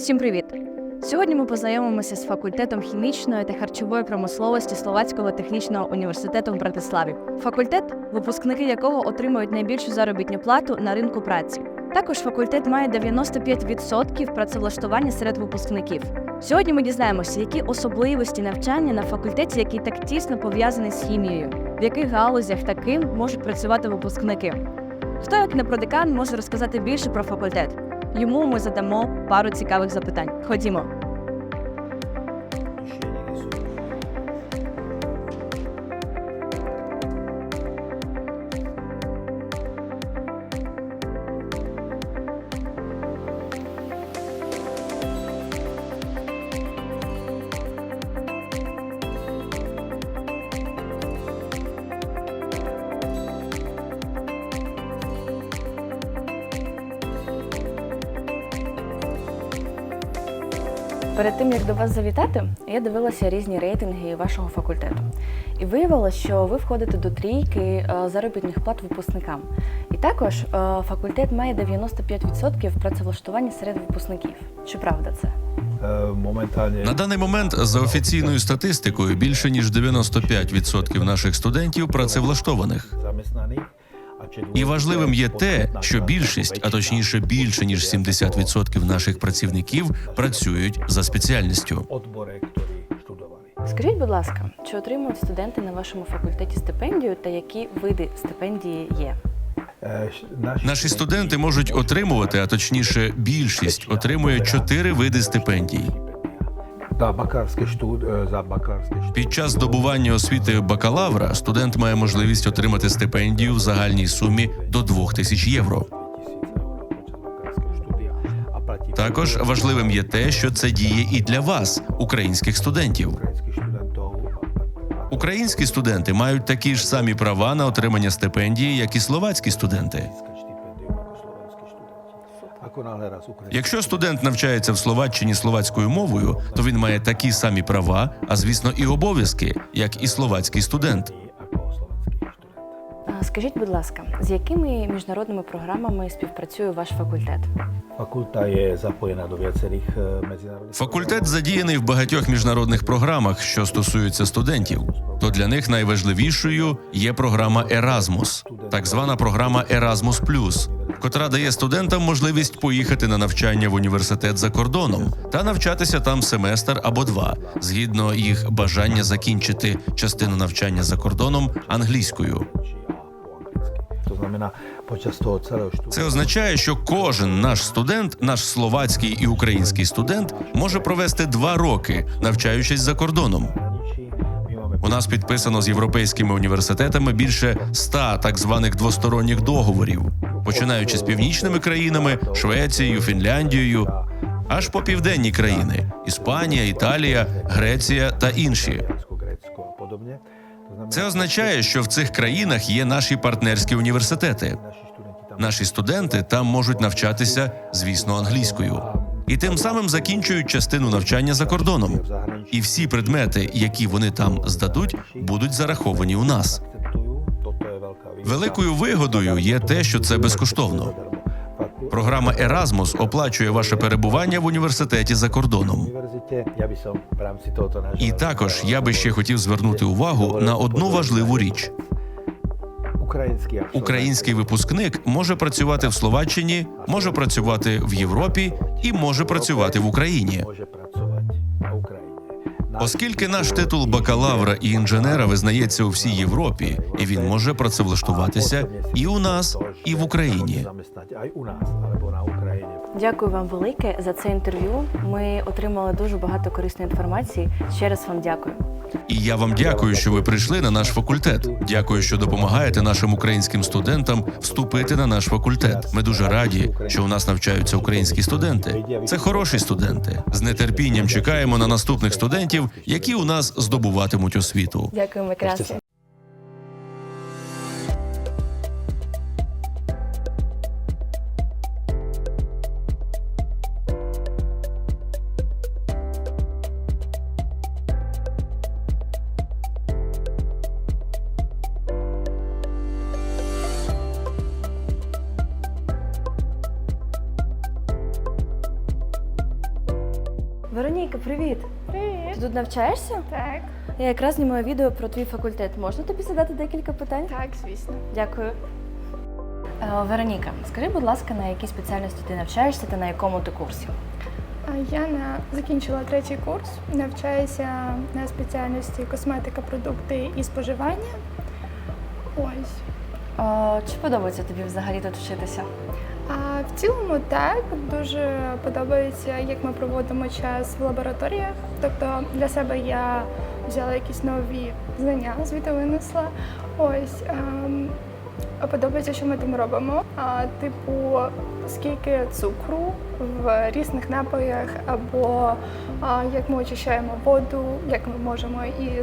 Всім привіт! Сьогодні ми познайомимося з факультетом хімічної та харчової промисловості Словацького технічного університету в Братиславі. Факультет, випускники якого отримують найбільшу заробітну плату на ринку праці. Також факультет має 95% працевлаштування серед випускників. Сьогодні ми дізнаємося, які особливості навчання на факультеті, який так тісно пов'язаний з хімією, в яких галузях таким можуть працювати випускники. Хто як не продекан може розказати більше про факультет? Йому ми задамо пару цікавих запитань. Ходімо. Перед тим як до вас завітати, я дивилася різні рейтинги вашого факультету. І виявилося, що ви входите до трійки е, заробітних плат випускникам. І також е, факультет має 95% працевлаштування серед випускників. Чи правда це? Е, Моментальні На даний момент, за офіційною статистикою, більше ніж 95% наших студентів працевлаштованих. І важливим є те, що більшість, а точніше більше ніж 70% наших працівників працюють за спеціальністю. Скажіть, будь ласка, чи отримують студенти на вашому факультеті стипендію та які види стипендії є? Наші студенти можуть отримувати, а точніше, більшість отримує чотири види стипендій. Да, бакалаврський штуд, е, за бакалаврський штуд. Під час здобування освіти бакалавра студент має можливість отримати стипендію в загальній сумі до 2000 євро. 2000 євро під час бакалаврського студія. А платить Також важливим є те, що це діє і для вас, українських студентів. Українські студенти мають такі ж самі права на отримання стипендії, як і словацькі студенти. Якщо студент навчається в Словаччині словацькою мовою, то він має такі самі права, а звісно, і обов'язки, як і словацький студент. Скажіть, будь ласка, з якими міжнародними програмами співпрацює ваш факультет? Факультет задіяний в багатьох міжнародних програмах, що стосуються студентів. То для них найважливішою є програма Erasmus, так звана програма Erasmus+, котра дає студентам можливість поїхати на навчання в університет за кордоном та навчатися там семестр або два, згідно їх бажання закінчити частину навчання за кордоном англійською. Це означає, що кожен наш студент, наш словацький і український студент, може провести два роки, навчаючись за кордоном. У нас підписано з європейськими університетами більше ста так званих двосторонніх договорів, починаючи з північними країнами, Швецією, Фінляндією, аж по південні країни Іспанія, Італія, Греція та інші. Це означає, що в цих країнах є наші партнерські університети. Наші студенти там можуть навчатися, звісно, англійською, і тим самим закінчують частину навчання за кордоном. І всі предмети, які вони там здадуть, будуть зараховані у нас. Великою вигодою є те, що це безкоштовно. Програма Erasmus оплачує ваше перебування в університеті за кордоном. І також я би ще хотів звернути увагу на одну важливу річ: український випускник може працювати в Словаччині, може працювати в Європі і може працювати в Україні. Оскільки наш титул бакалавра і інженера визнається у всій Європі, і він може працевлаштуватися і у нас, і в Україні. Дякую вам велике за це інтерв'ю. Ми отримали дуже багато корисної інформації. Ще раз вам дякую. І я вам дякую, що ви прийшли на наш факультет. Дякую, що допомагаєте нашим українським студентам вступити на наш факультет. Ми дуже раді, що у нас навчаються українські студенти. Це хороші студенти. З нетерпінням чекаємо на наступних студентів, які у нас здобуватимуть освіту. Дякуємо краще. Вероніка, привіт! Привіт. Ти тут навчаєшся? Так, Я якраз знімаю відео про твій факультет. Можна тобі задати декілька питань? так, звісно. Дякую. Е, Вероніка, скажи, будь ласка, на якій спеціальності ти навчаєшся та на якому ти курсі? Я на закінчила третій курс, навчаюся на спеціальності косметика, продукти і споживання. Ось. Е, Чи подобається тобі взагалі тут вчитися? А в цілому так дуже подобається, як ми проводимо час в лабораторіях. Тобто для себе я взяла якісь нові знання, звідти винесла. Ось ем, подобається, що ми там робимо. А, типу, скільки цукру в різних напоях, або а, як ми очищаємо воду, як ми можемо і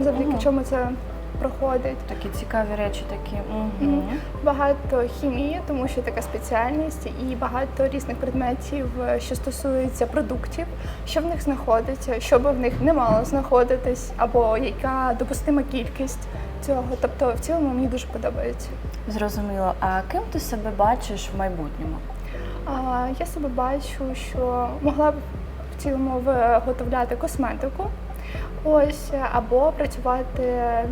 завдяки чому це проходить. Такі цікаві речі такі. Угу. Багато хімії, тому що така спеціальність, і багато різних предметів, е, що стосуються продуктів, що в них знаходиться, що би в них не мало знаходитись, або яка допустима кількість цього. Тобто, в цілому мені дуже подобається. Зрозуміло. А ким ти себе бачиш в майбутньому? А, я себе бачу, що могла б в цілому виготовляти косметику. Ось або працювати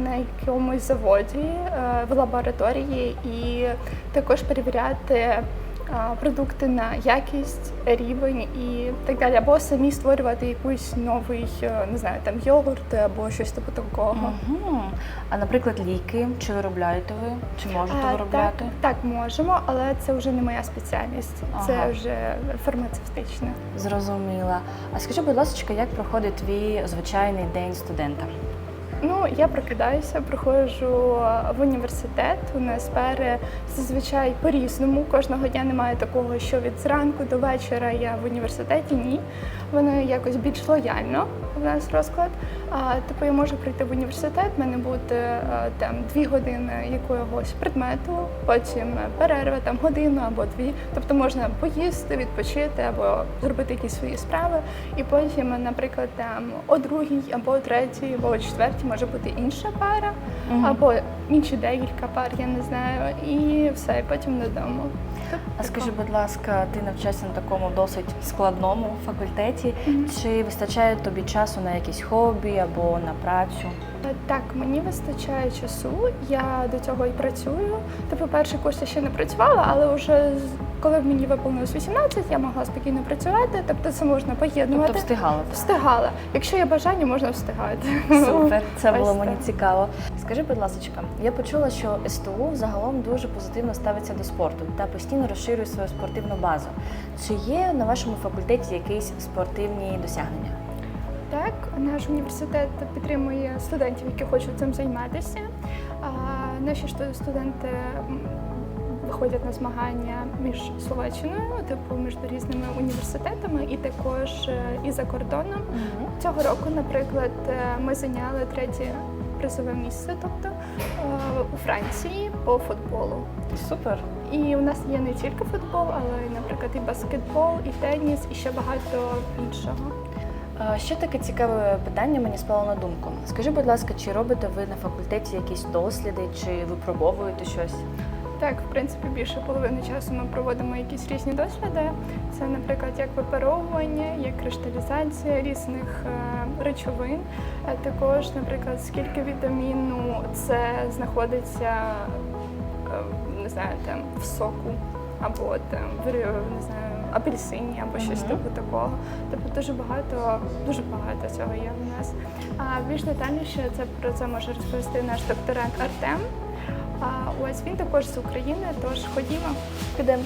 на якомусь заводі е, в лабораторії і також перевіряти продукти на якість, рівень і так далі, або самі створювати якийсь новий, е, не знаю, там йогурт або щось типу такого. Угу. А наприклад, ліки, чи виробляєте ви, чи можете А, виробляти? Так, так, можемо, але це вже не моя спеціальність, Ага. це вже фармацевтична. Зрозуміла. А скажи, будь ласка, як проходить твій звичайний день студента? Ну, я прокидаюся, приходжу в університет. У нас пери зазвичай по-різному. Кожного дня немає такого, що від зранку до вечора я в університеті. Ні. Воно якось більш лояльно. У нас розклад. А, типу я можу прийти в університет, в мене буде е, там дві години якогось предмету, потім перерва там годину або дві. Тобто можна поїсти, відпочити або зробити якісь свої справи. І потім, наприклад, там о другій або о третій, або о четвертій може бути інша пара, або інші декілька пар, я не знаю, і все, і потім додому. Тобто А скажи, будь ласка, ти навчаєшся на такому досить складному факультеті. Чи вистачає тобі часу на якісь хобі або на працю? Так, мені вистачає часу. Я до цього і працюю. Типу, перший курс я ще не працювала, але вже коли мені виповнилось 18, я могла спокійно працювати. Тобто це можна поєднувати. Тобто встигала? Встигала. Якщо є бажання, можна встигати. Супер, це Ось було мені так. цікаво. Скажи, будь ласка, я почула, що СТУ загалом дуже позитивно ставиться до спорту та постійно розширює свою спортивну базу. Чи є на вашому факультеті якісь спортивні досягнення? Так, наш університет підтримує студентів, які хочуть цим займатися. А наші студенти виходять на змагання між Словаччиною, типу між різними університетами, і також е, і за кордоном. Цього року, наприклад, е, ми зайняли третє призове місце, тобто е, у Франції по футболу. Супер. І у нас є не тільки футбол, але, й, наприклад, і баскетбол, і теніс, і ще багато іншого. Ще таке цікаве питання мені спало на думку. Скажи, будь ласка, чи робите ви на факультеті якісь досліди, чи випробовуєте щось? Так, в принципі, більше половини часу ми проводимо якісь різні досліди. Це, наприклад, як випаровування, як кришталізація різних е, речовин. Також, наприклад, скільки вітаміну це знаходиться е, не знаю, там в соку, або там в не знаю, апельсині, або щось Мгм. типу такого. Тобто дуже багато, дуже багато цього є в нас. А більш детальніше це про це може розповісти наш докторант Артем. А ось він також з України, тож ходімо, підемо.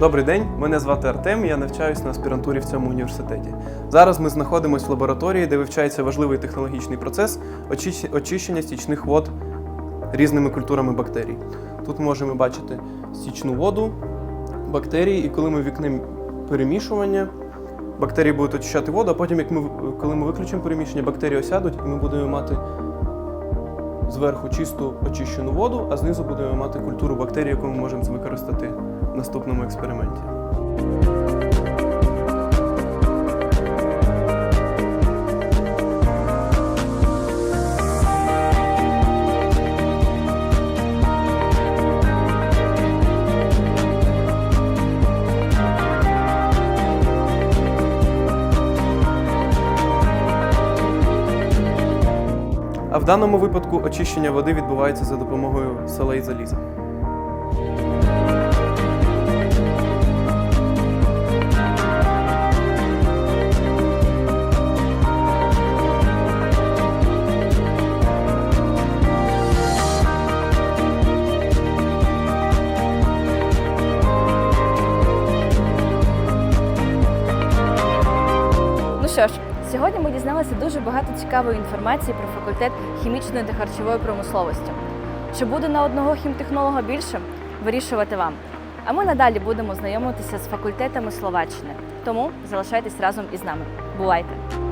Добрий день, мене звати Артем. Я навчаюсь на аспірантурі в цьому університеті. Зараз ми знаходимося в лабораторії, де вивчається важливий технологічний процес очищення стічних вод різними культурами бактерій. Тут можемо бачити стічну воду, бактерії, і коли ми вікнемо перемішування, бактерії будуть очищати воду, а потім, як ми, коли ми виключимо перемішання, бактерії осядуть, і ми будемо мати зверху чисту очищену воду, а знизу будемо мати культуру бактерій, яку ми можемо використати наступному експерименті. А в даному випадку очищення води відбувається за допомогою солей заліза. Дізналися дуже багато цікавої інформації про факультет хімічної та харчової промисловості. Чи буде на одного хімтехнолога більше? Вирішувати вам. А ми надалі будемо знайомитися з факультетами Словаччини. Тому залишайтесь разом із нами. Бувайте!